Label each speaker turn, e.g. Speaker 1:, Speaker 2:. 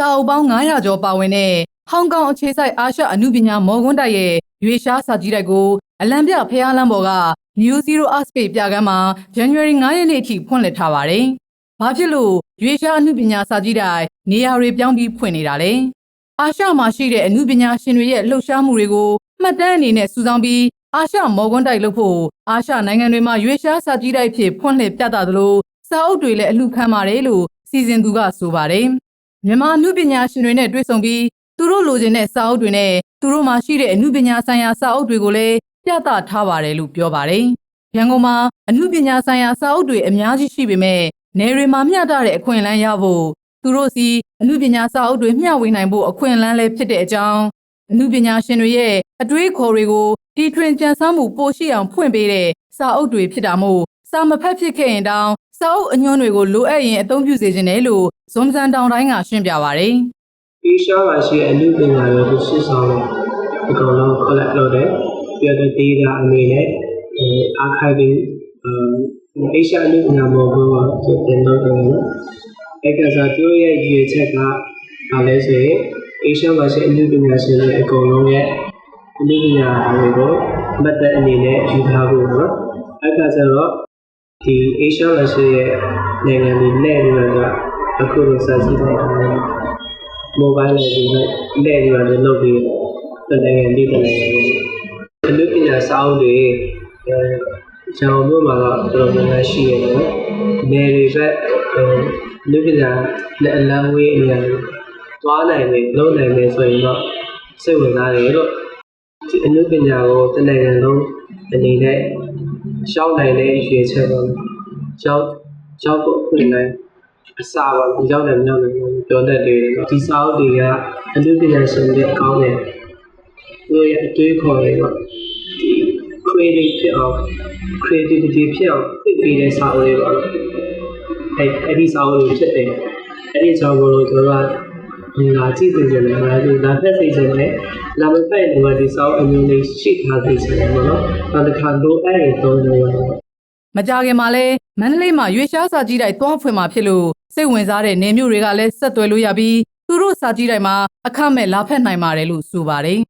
Speaker 1: စာအုပ်ပေါင်း900ကျော်ပါဝင်တဲ့ဟောင်ကောင်အခြေစိုက်အာရှအမှုပညာမော်ကွန်းတိုက်ရဲ့ရွေရှားစာကြည့်တိုက်ကိုအလံပြဖျားလမ်းပေါ်က New Zero Art Space ပြကမ်းမှာ January 9ရက်နေ့အထိဖွင့်လှစ်ထားပါတယ်။ဘာဖြစ်လို့ရွေရှားအမှုပညာစာကြည့်တိုက်နေရာတွေပြောင်းပြီးဖွင့်နေတာလဲ။အာရှမှာရှိတဲ့အမှုပညာရှင်တွေရဲ့လှုပ်ရှားမှုတွေကိုမှတ်တမ်းအနေနဲ့စုဆောင်းပြီးအာရှမော်ကွန်းတိုက်လုပ်ဖို့အာရှနိုင်ငံတွေမှာရွေရှားစာကြည့်တိုက်ဖြစ်ဖွင့်လှစ်ပြသသလိုစာအုပ်တွေလည်းအလှခံပါတယ်လို့စီစဉ်သူကဆိုပါတယ်။ မြန်မာအမှုပညာရှင်တွေနဲ့တွေ့ဆုံပြီးသူတို့လိုချင်တဲ့စာအုပ်တွေနဲ့သူတို့မှာရှိတဲ့အမှုပညာဆိုင်ရာစာအုပ်တွေကိုလည်းပြသထားပါတယ်လို့ပြောပါတယ်။ရန်ကုန်မှာအမှုပညာဆိုင်ရာစာအုပ်တွေအများကြီးရှိပေမဲ့နယ်တွေမှာမျှတတဲ့အခွင့်အလမ်းရဖို့သူတို့စီအမှုပညာစာအုပ်တွေမျှဝေနိုင်ဖို့အခွင့်အလမ်းလည်းဖြစ်တဲ့အကြောင်းအမှုပညာရှင်တွေရဲ့အတွေးခေါ်တွေကိုတီထွင်ကြံစမ်းမှုပိုရှိအောင်ဖွင့်ပေးတဲ့စာအုပ်တွေဖြစ်တာမို့ စာမဖက်ဖြစ်ခဲ့ရင်တောင်စာအုပ်အညွှန်းတွေကိုလိုအပ်ရင်အသုံးပြုစေခြင်းတယ်လို့ဇွန်စန်တောင်တိုင်းကရှင်းပြပါဗျ။
Speaker 2: ဒီရှားပါရှိတဲ့အမှုပညာတွေကိုရှင်းဆောင်လို့အကောင်လုံး collect လုပ်တယ်ပြီးတော့ data အနေနဲ့အဲ archiving အဲ Asia အမှုပညာမော်ဘောကပြန်လုပ်တယ်နော်အဲ့ကစားသူရဲ့ရည်ရွယ်ချက်ကဘာလဲဆိုရင် Asia မှာရှိအမှုပညာရှင်တွေအကောင်လုံးရဲ့အမှုပညာတွေကိုမတ်သက်အနေနဲ့ယူထားဖို့နော်အဲ့ကစားတော့ ဒီ Asia မှာရှိရဲ့နိုင်ငံတွေနဲ့ပြီးတော့အခုလိုစာကြည့်လိုက်တာမိုဘိုင်းနဲ့ဒီနဲ့လက်တွေလည်းလုပ်ပြီးတနိုင်ငံဒီတနိုင်ငံအလုပ်ပညာစာအုပ်တွေအဲကျောင်းတို့မှာတော့တော်တော်များများရှိရတယ်နော်။နယ်တွေဘက်အဲအလုပ်ပညာလက်အလန်းဝေးအရာတွေသွားနိုင်တယ်လုပ်နိုင်တယ်ဆိုရင်တော့စိတ်ဝင်စားတယ်လို့ဒီအလုပ်ပညာကိုတနိုင်ငံလုံး အနေနဲ့ရှောက်နိုင်တဲ့ရွေချက်ပေါ့။ရှောက်ရှောက်ဖို့ပြင်နိုင်အစာပါကိုရောက်တယ်မရောက်တယ်ပြောတတ်တယ်ဒီစာအုပ်တွေကအလူပညာရှင်တွေကောင်းတယ်သူတို့ရဲ့အတွေးခေါ်တွေကဒီ creative ဖြစ်အောင် creativity ဖြစ်အောင်သိပေးတဲ့စာအုပ်တွေပါလို့အဲအဲ့ဒီစာအုပ်တွေဖြစ်တယ်အဲ့ဒီကြောင့်မလို့ကျွန်တော်က ငါကြည့်နေကြတယ်ငါကြည့်လာဖက်သိချင်တယ်လာမဖက်လို့ဒီစာအုပ်အမျိုးလေးရှိထားသိချင်တယ်ပေါ့နော်နောက်တစ်ခါလိုအဲ့ဒီသုံးလို့ရတယ်
Speaker 1: မကြခင်မှာလဲမန္တလေးမှာရွေရှားစာကြည့်တိုက်သွားဖွင့်မှာဖြစ်လို့စိတ်ဝင်စားတဲ့နေမျိုးတွေကလည်းဆက်သွယ်လို့ရပြီးသူတို့စာကြည့်တိုက်မှာအခမဲ့လာဖက်နိုင်ပါတယ်လို့ဆိုပါတယ်